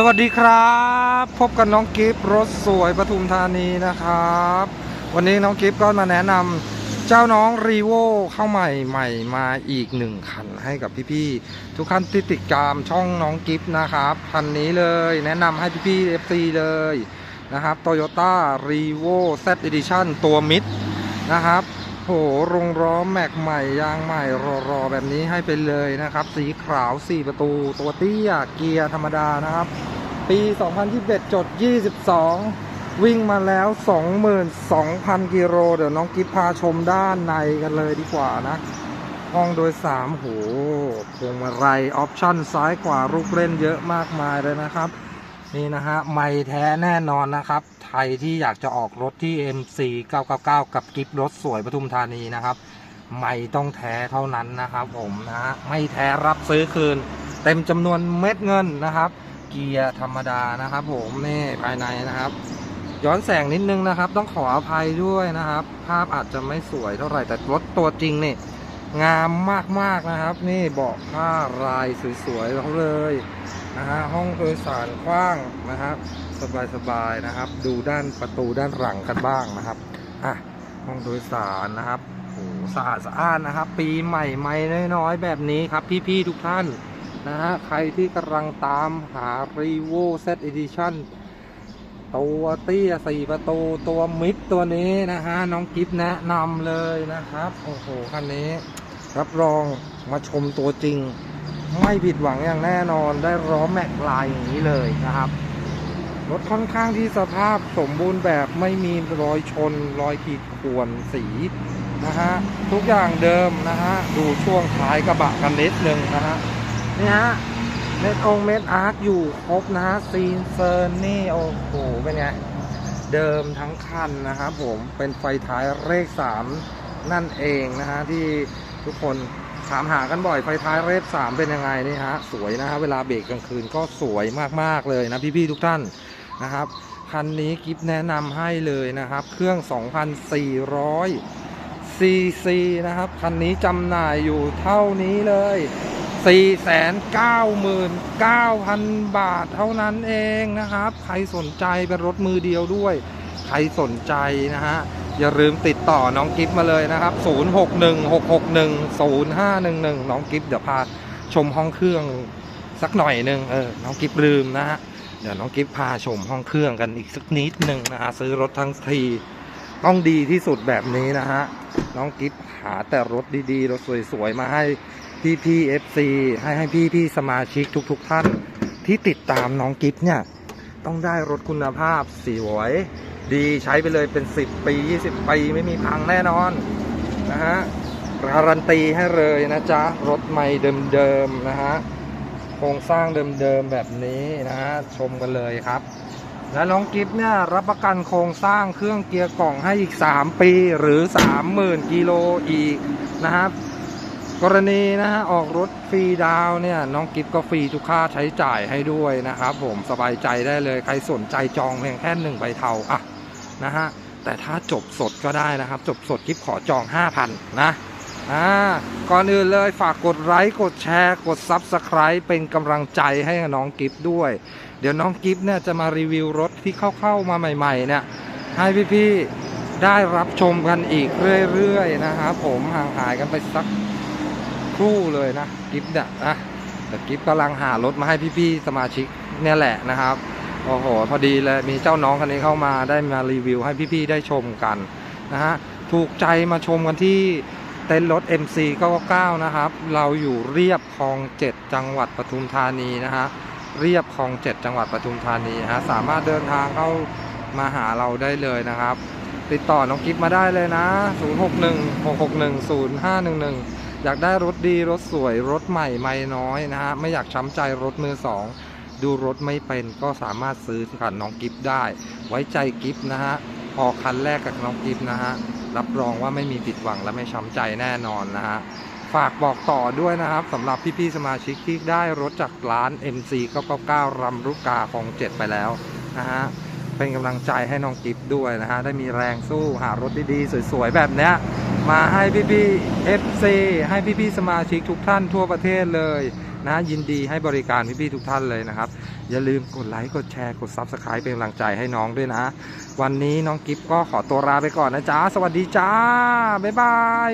สวัสดีครับ พบกับน้องกิฟต์รถสวยปทุมธานีนะครับ วันนี้น้องกิฟต์ก็มาแนะนำเจ้าน้องรีโวเข้าใหม่ใหม่มาอีกหนึ่งคันให้กับพี่ๆทุกคันที่ติดตามช่องน้องกิฟต์นะครับคันนี้เลยแนะนำให้พี่ๆ FC เลยนะครับ Toyota r e v o Z Edition ตัวมิดนะครับ โหรงล้อแม็กใหม่ยางใหม่รอๆแบบนี้ให้ไปเลยนะครับ สีขาว 4 ประตู ตัวเตี้ยเกียร์ธรรมดานะครับ ปี 2021 จด 22 วิ่งมาแล้ว 22,000 กิโลเดี๋ยวน้องกิฟพาชมด้านในกันเลยดีกว่านะ ห้องโดยสามโหพวงมาลัยออปชั่นซ้ายขวาลูกเล่นเยอะมากมายเลยนะครับ นี่นะฮะไม่แท้แน่นอนนะครับใครที่อยากจะออกรถที่ MC 999 กับกิฟรถสวยปทุมธานีนะครับ ไม่ต้องแท้เท่านั้นนะครับ ผมนะฮะไม่แท้รับซื้อคืน เต็มจำนวนเม็ดเงินนะครับ เกียร์ธรรมดานะครับ ผมนี่ภายในนะครับ ย้อนแสงนิดนึงนะครับ ต้องขออภัยด้วยนะครับ ภาพอาจจะไม่สวยเท่าไหร่แต่รถตัวจริงนี่งามมากๆนะครับ นี่เบาะผ้ารายสวยๆเขาเลย นะฮะห้องโดยสารกว้างนะครับ สบายๆนะครับ ดูด้านประตูด้านหลังกันบ้างนะครับอะห้องโดยสารนะครับโอ้สะอาดสะอ้านนะครับ ปีใหม่ใหม่น้อยๆแบบนี้ครับ พี่ๆทุกท่านนะฮะใครที่กำลังตามหา r e v o Z Edition ตัวเตี้ยสี่ประตูตัวมิดตัวนี้นะฮะน้องกิฟแนะนำเลยนะครับ โอ้โหคันนี้ รับรองมาชมตัวจริง ไม่ผิดหวังอย่างแน่นอนได้ล้อแม็กลายอย่างนี้เลยนะครับ รถค่อนข้างที่สภาพสมบูรณ์แบบไม่มีรอยชน รอยขีดข่วนสีนะฮะทุกอย่างเดิมนะฮะดูช่วงท้ายกระบะกันนิดนึงนะฮะนี่ฮะเม็ดองเม็ดอาร์คอยู่ครบนะฮะซีนเซอร์นี่โอ้โหเป็นไงเดิมทั้งคันนะครับผมเป็นไฟท้ายเลขสามนั่นเองนะฮะที่ทุกคน ถามหากันบ่อยไฟท้ายเลขสามเป็นยังไงนี่ฮะสวยนะฮะเวลาเบรกกลางคืนก็สวยมากๆเลยนะพี่ๆทุกท่านนะครับคันนี้กิฟแนะนำให้เลยนะครับ เครื่อง 2,400ซีซีนะครับคันนี้จำหน่ายอยู่เท่านี้เลย 499,000 บาทเท่านั้นเองนะครับ ใครสนใจเป็นรถมือเดียวด้วย ใครสนใจนะฮะ อย่าลืมติดต่อน้องกิฟมาเลยนะครับ 0616610511 น้องกิฟเดี๋ยวพาชมห้องเครื่องสักหน่อยหนึ่งเออ น้องกิฟลืมนะฮะ เดี๋ยวน้องกิฟพาชมห้องเครื่องกันอีกสักนิดหนึ่งนะฮะซื้อรถทั้งทีต้องดีที่สุดแบบนี้นะฮะ น้องกิฟหาแต่รถดีๆ รถสวยๆ มาให้พี่พี่เอฟซีให้ให้พี่พี่สมาชิกทุกๆ ท่านที่ติดตามน้องกิฟเนี่ย ต้องได้รถคุณภาพสวยดีใช้ไปเลยเป็น 10 ปี 20 ปี ไม่มีพังแน่นอนนะฮะการันตีให้เลยนะจ๊ะ รถใหม่เดิมๆนะฮะโครงสร้างเดิมๆแบบนี้นะฮะชมกันเลยครับ และน้องกิฟเนี่ยรับประกันโครงสร้างเครื่องเกียร์กล่องให้อีก 3 ปีหรือ 30,000 กิโลอีกนะครับ กรณีนะฮะออกรถฟรีดาวเนี่ยน้องกิฟก็ฟรีทุกค่าใช้จ่ายให้ด้วยนะครับผมสบายใจได้เลยใครสนใจจองเพียงแค่หนึ่งใบเทาอะนะฮะแต่ถ้าจบสดก็ได้นะครับ จบสดกิฟขอจอง 5,000 นะอ่าก่อนอื่นเลยฝากกดไลค์กดแชร์ กด Subscribe เป็นกำลังใจให้กับน้องกิฟด้วย เดี๋ยวน้องกิฟเนี่ยจะมารีวิวรถที่เข้าๆมาใหม่ ๆ เนี่ย ให้พี่ ๆ ได้รับชมกันอีกเรื่อย ๆ นะครับผมห่างหายกันไปสัก ครู่เลยนะกิฟต์เนี่ยนะแต่กิฟต์กำลังหารถมาให้พี่ๆสมาชิกเนี่ยแหละนะครับโอ้โหพอดีเลยมีเจ้าน้องคนนี้เข้ามาได้มารีวิวให้พี่ๆได้ชมกันนะฮะถูกใจมาชมกันที่เต็นท์รถ MC 99นะครับ เราอยู่เรียบคลอง 7 จังหวัดปทุมธานีนะฮะเรียบคลอง 7 จังหวัดปทุมธานีฮะสามารถเดินทางเข้ามาหาเราได้เลยนะครับ ติดต่อน้องกิฟต์มาได้เลยนะ 0616610511 อยากได้รถดีรถสวยรถใหม่ไม่น้อยนะฮะไม่อยากช้ำใจรถมือสองดูรถไม่เป็นก็สามารถซื้อกับน้องกิฟได้ ไว้ใจกิฟนะฮะพอคันแรกกับน้องกิฟนะฮะรับรองว่าไม่มีผิดหวังและไม่ช้ำใจแน่นอนนะฮะฝากบอกต่อด้วยนะครับสำหรับพี่ๆสมาชิกที่ได้รถจากร้าน MC 999รำรุกาของเจ็ดไปแล้วนะฮะเป็นกำลังใจให้น้องกิฟด้วยนะฮะได้มีแรงสู้หารถดีๆสวยๆแบบเนี้ย มาให้พี่ๆ FC ให้พี่ๆ สมาชิกทุกท่านทั่วประเทศเลยนะยินดีให้บริการพี่ๆ ทุกท่านเลยนะครับ อย่าลืมกดไลค์กดแชร์กด Subscribe เป็นกำลังใจให้น้องด้วยนะ วันนี้น้องกิฟก็ขอตัวลาไปก่อนนะจ๊ะ สวัสดีจ้า บ๊ายบาย